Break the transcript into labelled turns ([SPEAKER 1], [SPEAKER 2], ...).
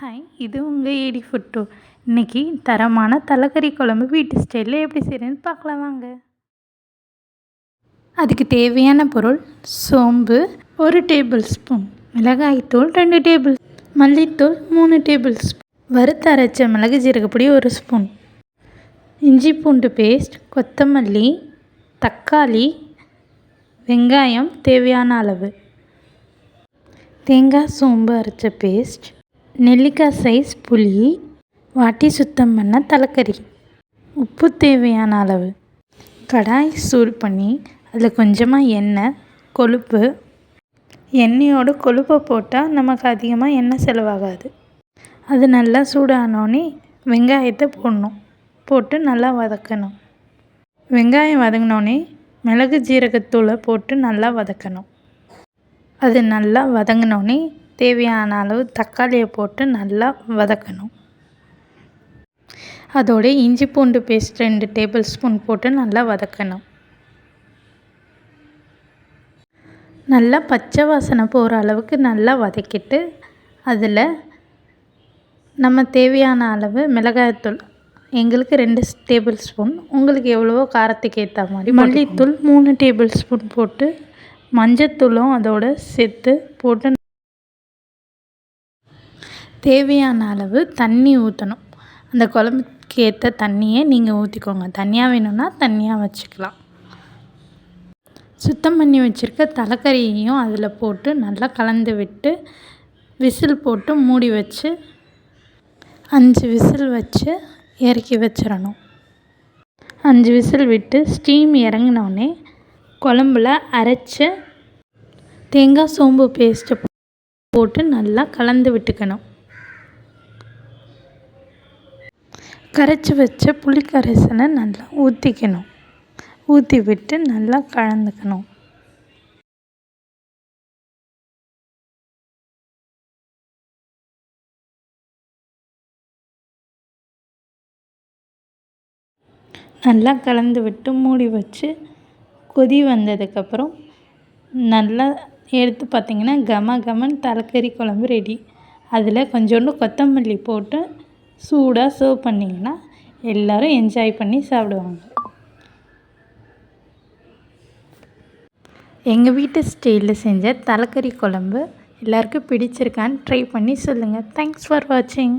[SPEAKER 1] Hi இது உங்கள் ஏடி food. இன்றைக்கி தரமான தலைக்கறி குழம்பு வீட்டு ஸ்டைலில் எப்படி செய்கிறேன்னு பார்க்கலாம் வாங்க. அதுக்கு தேவையான பொருள் சோம்பு ஒரு டேபிள் ஸ்பூன். மிளகாய்த்தூள் ரெண்டு டேபிள் மல்லித்தூள் மூணு டேபிள் ஸ்பூன். வறுத்து அரைச்ச மிளகு ஜீரகப்பொடி ஒரு ஸ்பூன். இஞ்சி பூண்டு பேஸ்ட் கொத்தமல்லி தக்காளி வெங்காயம் தேவையான அளவு. தேங்காய் சோம்பு அரைச்ச பேஸ்ட் நெல்லிக்காய் சைஸ் புளி வாட்டி சுத்தம் பண்ண தலைக்கறி. உப்பு தேவையான அளவு. கடாய் சூடு பண்ணி அதில் கொஞ்சமாக எண்ணெய் கொழுப்பு. எண்ணெயோட கொழுப்பை போட்டால் நமக்கு அதிகமாக எண்ணெய் செலவாகாது. அது நல்லா சூடானோடனே வெங்காயத்தை போடணும். போட்டு நல்லா வதக்கணும். வெங்காயம் வதங்கினோடனே மிளகு ஜீரகத்தூளை போட்டு நல்லா வதக்கணும். அது நல்லா வதங்கினோடனே தேவையான அளவு தக்காளியை போட்டு நல்லா வதக்கணும். அதோட இஞ்சி பூண்டு பேஸ்ட் ரெண்டு டேபிள் ஸ்பூன் போட்டு நல்லா வதக்கணும். நல்லா பச்சை வாசனை போகிற அளவுக்கு நல்லா வதக்கிட்டு அதில் நம்ம தேவையான அளவு மிளகாய்த்தூள் எங்களுக்கு ரெண்டு டேபிள் ஸ்பூன் உங்களுக்கு எவ்வளவோ காரத்துக்கு ஏற்ற மாதிரி மல்லித்தூள் மூணு டேபிள் ஸ்பூன் போட்டு மஞ்சத்தூளும் அதோட சேர்த்து போட்டு தேவையான அளவு தண்ணி ஊற்றணும் அந்த குழம்புக்கு ஏற்ற தண்ணியை நீங்கள் ஊற்றிக்கோங்க தனியாக வேணும்னா தனியாக வச்சுக்கலாம். சுத்தம் பண்ணி வச்சுருக்க தலைக்கறியையும் அதில் போட்டு நல்லா கலந்து விட்டு விசில் போட்டு மூடி வச்சு அஞ்சு விசில் வச்சு இறக்கி வச்சிடணும். அஞ்சு விசில் விட்டு ஸ்டீம் இறங்கினோடனே குழம்புல அரைச்சி தேங்காய் சோம்பு பேஸ்ட்டு போட்டு நல்லா கலந்து விட்டுக்கணும். கரைச்சி வச்ச புளி நல்லா ஊற்றிக்கணும் ஊற்றி விட்டு நல்லா கலந்துக்கணும். நல்லா கலந்து விட்டு மூடி வச்சு கொதி வந்ததுக்கப்புறம் நல்லா எடுத்து பார்த்திங்கன்னா கம கமன் தலைக்கறி குழம்பு ரெடி. அதில் கொஞ்சோண்டு கொத்தமல்லி போட்டு சூடாக சர்வ் பண்ணிங்கன்னா எல்லோரும் என்ஜாய் பண்ணி சாப்பிடுவாங்க. எங்கள் வீட்டு ஸ்டைலில் செஞ்ச தலைக்கறி குழம்பு எல்லாருக்கும் பிடிச்சிருக்கான்னு ட்ரை பண்ணி சொல்லுங்கள் தேங்க்ஸ் ஃபார் வாட்சிங்